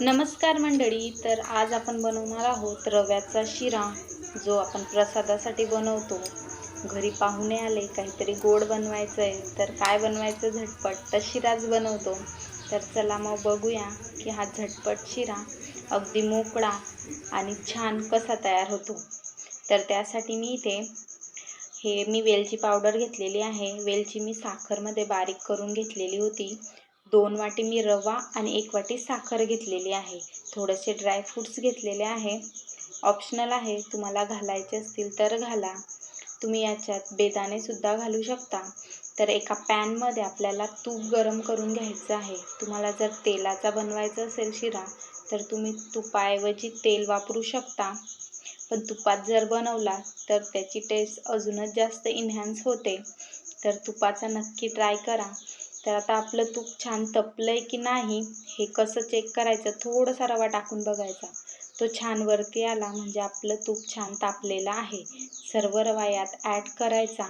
नमस्कार मंडळी तर आज आपण बनवणार आहोत रव्याचा शिरा जो आपण प्रसादासाठी बनवतो. घरी पाहुणे आले काहीतरी गोड बनवायचं आहे तर काय बनवायचं झटपट? तर शिराच बनवतो. तर चला मग बघूया की हा झटपट शिरा अगदी मोकळा आणि छान कसा तयार होतो. तर त्यासाठी मी इथे हे मी वेलची पावडर घेतलेली आहे. वेलची मी साखरमध्ये बारीक करून घेतलेली होती. दोन वाटी मी रवा आणि एक वाटी साखर घेतलेली आहे. थोडेसे ड्रायफ्रूट्स घेतलेले आहे. ऑप्शनल आहे तुम्हाला घालायचे असतील तर घाला. तुम्ही याच्यात बेदाणेसुद्धा घालू शकता. तर एका पॅनमध्ये आपल्याला तूप गरम करून घ्यायचं आहे. तुम्हाला जर तेलाचा बनवायचा असेल शिरा तर तुम्ही तुपाऐवजी तेल वापरू शकता. पण तुपात जर बनवला तर त्याची टेस्ट अजूनच जास्त इन्हॅन्स होते. तर तुपाचा नक्की ट्राय करा. तर आता आपलं तूप छान तपलं आहे की नाही हे कसं चेक करायचं? थोडासा रवा टाकून बघायचा. तो छान वरती आला म्हणजे आपलं तूप छान तापलेलं आहे. सर्व रवा यात ॲड करायचा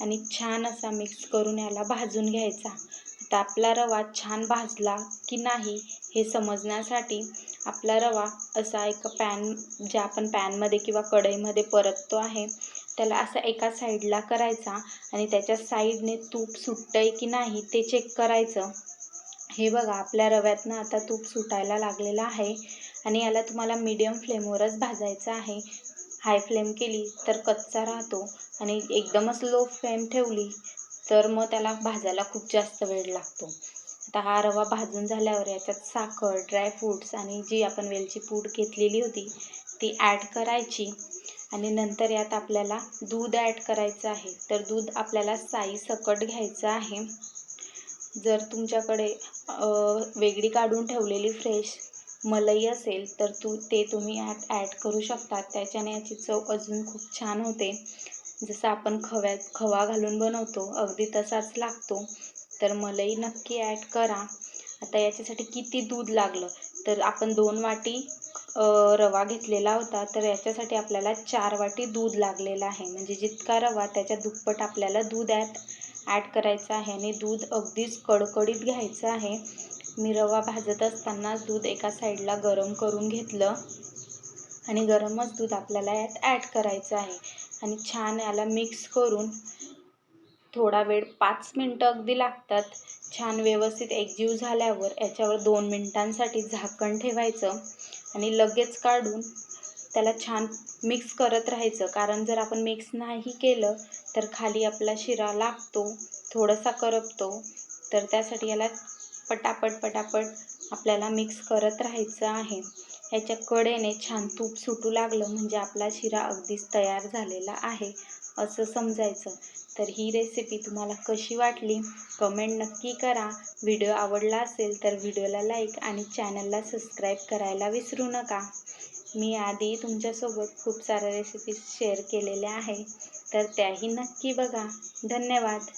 आणि छान असा मिक्स करून याला भाजून घ्यायचा. आता आपला रवा छान भाजला की नाही हे समजण्यासाठी आपला रवा असा एक पॅन जे आपण पॅनमध्ये किंवा कढईमध्ये परततो आहे त्याला असं एका साईडला करायचा आणि त्याच्या साईडने तूप सुटतं आहे की नाही ते चेक करायचं. हे बघा आपल्या रव्यातनं आता तूप सुटायला लागलेलं आहे आणि याला तुम्हाला मीडियम फ्लेमवरच भाजायचं आहे. हाय फ्लेम केली तर कच्चा राहतो आणि एकदमच लो फ्लेम ठेवली तर मग त्याला भाजायला खूप जास्त वेळ लागतो. आता हा रवा भाजून झाल्यावर याच्यात साखर ड्रायफ्रूट्स आणि जी आपण वेलची पूड घेतलेली होती ती ॲड करायची. आणि नंतर यात आपल्याला दूध ॲड करायचं आहे. तर दूध आपल्याला साई सकट घ्यायचं आहे. जर तुमच्याकडे वेगळी काढून ठेवलेली फ्रेश मलई असेल तर तू ते तुम्ही यात ॲड करू शकता त्याच्याने याची चव अजून खूप छान होते. जसं आपण खव्यात खवा घालून बनवतो अगदी तसाच लागतो. तर मलई नक्की ॲड करा. आता याच्यासाठी किती दूध लागलं? तर आपण दोन वाटी रवा घेतलेला होता तर याच्यासाठी आपल्याला चार वाटी दूध लागलेलं आहे. म्हणजे जितका रवा त्याच्या दुप्पट आपल्याला दूध ॲट ॲड करायचं आहे आणि दूध अगदीच कडकडीत घ्यायचं आहे. मी रवा भाजत असतानाच दूध एका साईडला गरम करून घेतलं आणि गरमच दूध आपल्याला यात ॲड करायचं आहे. आणि छान याला मिक्स करून थोडा वेळ पाच मिनटं अगदी लागतात. छान व्यवस्थित एकजीव झाल्यावर याच्यावर दोन मिनटांसाठी झाकण ठेवायचं. आणि लगेच काढून त्याला छान मिक्स करत राहायचं. कारण जर आपण मिक्स नाही केलं तर खाली आपला शिरा लागतो थोडासा करपतो. तर त्यासाठी याला पटापट पटापट आपल्याला मिक्स करत राहायचं आहे. याच्या कडेने छान तूप सुटू लागलं म्हणजे आपला शिरा अगदीच तयार झालेला आहे असं समजायचं. तर ही रेसिपी तुम्हाला कशी वाटली? कमेंट नक्की करा. व्हिडिओ आवडला असेल तर व्हिडिओला लाईक आणि चॅनलला सबस्क्राईब करायला विसरू नका. मी आधी तुमच्यासोबत खूप साऱ्या रेसिपीज शेअर केलेल्या आहे. तर त्याही नक्की बघा. धन्यवाद.